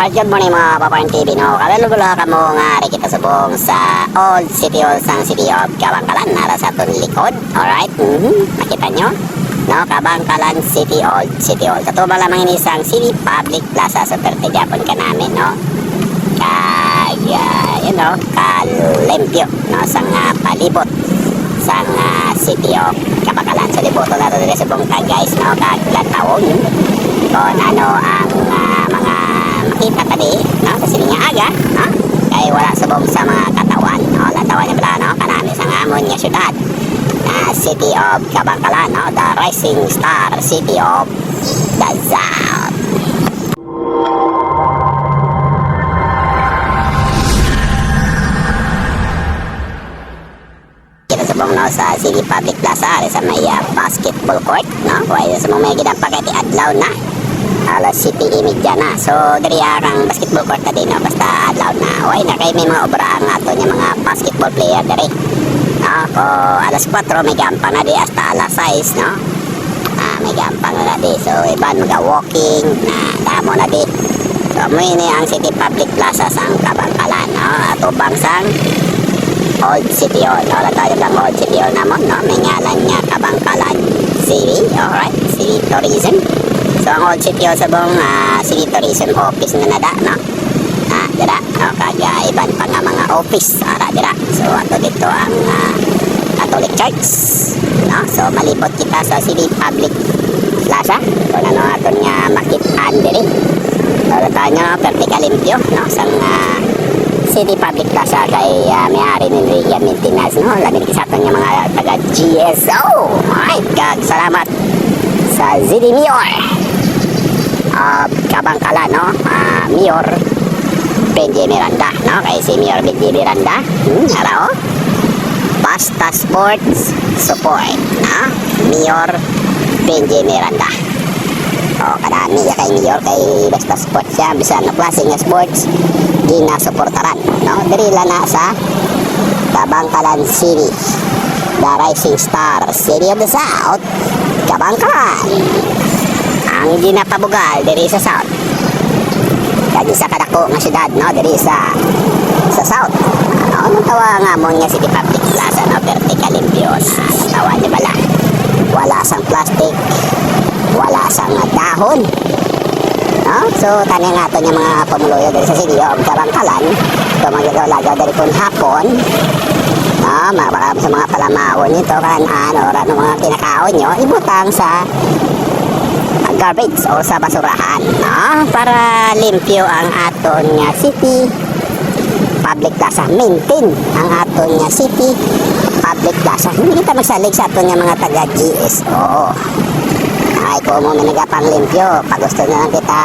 Alright, good morning mga Papayan TV no. Kalulula ka mo nga rin kita subong sa Old City Hall sang City of Kabangkalan nara sa atong likod. Alright, mm-hmm. nakita nyo? No, Kabangkalan City Old City Hall. Katubang lamang ini sang City Public Plaza sa Pertigyapon ka namin, no? Kag, uh, you know, kalempyo, no? Sang uh, palibot sang uh, City of Kabangkalan. So, liboto na rin sa buong tag, guys, no? Kag lantawon kung ano ang ah, tadi no? Sa siling aga no? Kay wala subong sa mga katawan no? Latawan niya pala no? Kanami sa amon nga syudad. Na City of Kabangkalan no? The rising star city of kita subong no? Sa City Public Plaza sa may ah, basketball court no? Kaya sa mga may ginapagati adlaw na alas city imidya na so diri arang basketball court na din no basta adlaw na way na kay may mga obra ang ato niya mga basketball player diri no ko alas 4 may gampang na di hasta alas 6 no ah may gampang na di so iban mga walking na damo na di so mo ini ang City Public Plaza sa Kabangkalan no ato bangsang Old City Hall. No? Tayo lang Old City Hall naman. No? May ngalan niya Kabangkalan City. Alright. City Tourism. So, ang Old Hall sa buong ah, City Tourism Office na nada. No? Ah, dira. No? Kaya iban pa nga mga office. Ara, dira. So, ato dito ang ah, Catholic Church. No? So, malipot kita sa City Public Plaza. Kung ano ato nga makitaan diri. So, tayo nga vertical limpyo. No? Sang ah, City Public Plaza kay uh, may-ari ni Riga Maintenance no labi sa aton nga mga taga GSO alright salamat sa ZD Mayor of Kabangkala no? Uh, Mayor Benji Miranda no? Kay si Mayor Benji Miranda hmm, ara oh Basta Sports Support no? Mayor Benji Miranda o kadami ya kay Mayor kay basta sports siya. Bisan na klase nga sports ginasuportaran no? Diri la na sa Kabangkalan City. The rising star city of the south Kabangkalan ang ginapabugal diri sa south. Kadi sa kadako nga syudad no? Diri sa sa south. Ano ang tawa nga mo nga City Public Plaza no? Vertical limpios tawa di bala wala sang plastic. Wala sang dahon. No? so tani nga ito yung mga pamuluyo dito sa silyo ang karangkalan ito magagawalaga dari kung hapon. No? mga, sa mga palamawon nito kan ano ano mga kinakaon nyo ibutang sa garbage o sa basurahan no? para limpyo ang aton nga city. Public plaza maintain ang aton nga city. Public plaza. Hindi kita magsalig sa aton nga mga taga GSO ay kung mo minagapang limpyo pag gusto na lang kita.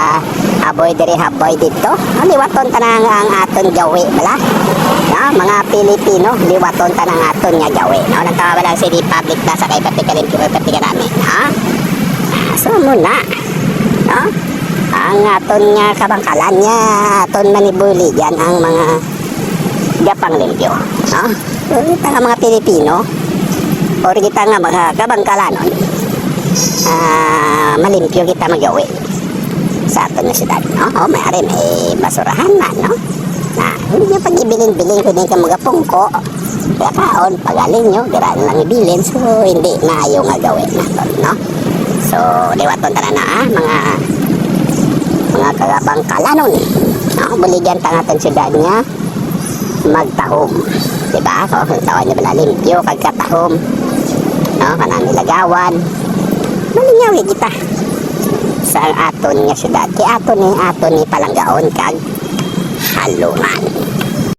Aboy diri haboy dito. Ang liwaton tanang ang aton gawi bala no, mga Pilipino liwaton tanang aton nga gawi no nagtawa ba lang si Public Plaza kay pati ka limpyo kay pati muna no? Ang aton nga kabangkalan niya aton manibuli yan ang mga gapang limpyo no? So, kita nga mga Pilipino or kita nga mga kabangkalanon ah malimpyo kita magawi sa aton nga syudad no? Oh may ari may basurahan na no? Na hindi nyo pag ibilin-bilin kung hindi ka magapungko. Kaya kaon pagaling nyo dira na lang ibilin. So hindi maayo nga gawin naton no so liwaton tara na ah mga mga kagabang kalanon. No buligyan ta nga syudad nga magtahom. Diba? So tawa niya bala limpyo kagkatahom. No kanang nilagawan malingawi kita sa aton nga syudad kay aton ni aton ni palanggaon kag halungan